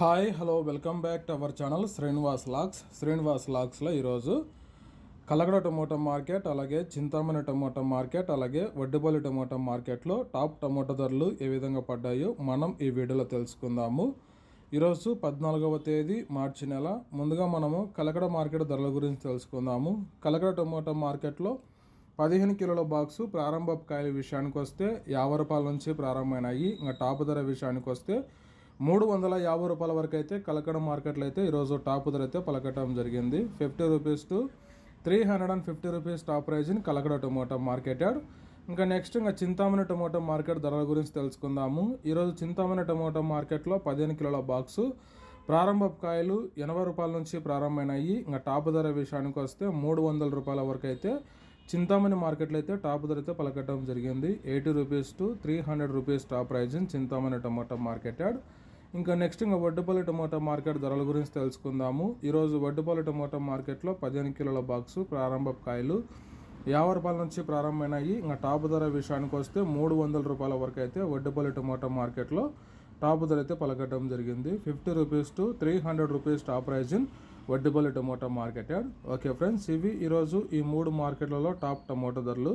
Hi hello welcome back to our channel Srinivas lakhs Srinivas లాక్స్లో ఈరోజు Kalakada tomato market అలాగే Chintamani tomato market అలాగే వడ్డిపల్లి టమోటా మార్కెట్లో టాప్ టమోటా ధరలు ఏ విధంగా పడ్డాయో మనం ఈ వీడియోలో తెలుసుకుందాము. ఈరోజు పద్నాలుగవ తేదీ మార్చి నెల. ముందుగా మనము కలకడ మార్కెట్ ధరల గురించి తెలుసుకుందాము. కలకడ టమోటా మార్కెట్లో పదిహేను కిలోల బాక్సు ప్రారంభ కాయల విషయానికి వస్తే యాభై రూపాయల నుంచి ప్రారంభమైనాయి. ఇంకా టాప్ ధర విషయానికి వస్తే మూడు వందల యాభై రూపాయల వరకు అయితే కలకడ మార్కెట్లో అయితే ఈరోజు టాప్ ధర అయితే పలకటం జరిగింది. Fifty rupees to three hundred and fifty rupees top price in Kalakada tomato market ఇంకా నెక్స్ట్ ఇంకా చింతామణి టొమాటో మార్కెట్ ధరల గురించి తెలుసుకుందాము. ఈరోజు చింతామణి టొమాటో మార్కెట్లో పదిహేను కిలోల బాక్సు ప్రారంభ కాయలు ఎనభై రూపాయల నుంచి ప్రారంభమైనాయి. ఇంకా టాప్ ధర విషయానికి వస్తే మూడు వందల రూపాయల వరకు అయితే చింతామణి మార్కెట్లో అయితే టాప్ ధర అయితే పలకటం జరిగింది. Eighty rupees to three hundred rupees top price in Chintamani tomato market ఇంకా నెక్స్ట్ ఇంకా వడ్డుపల్లి టమోటా మార్కెట్ ధరల గురించి తెలుసుకుందాము. ఈరోజు వడ్డుపల్లి టమోటా మార్కెట్లో పదిహేను కిలోల బాక్సు ప్రారంభ కాయలు యాభై రూపాయల నుంచి ప్రారంభమైనాయి. ఇంకా టాప్ ధర విషయానికి వస్తే మూడు వందల రూపాయల వరకు అయితే వడ్డుపల్లి టమోటా మార్కెట్లో టాప్ ధర అయితే పలకడం జరిగింది. Fifty rupees to three hundred rupees top price in Vaddipalli tomato market okay friends ఇవి ఈరోజు ఈ మూడు మార్కెట్లలో టాప్ టమోటా ధరలు.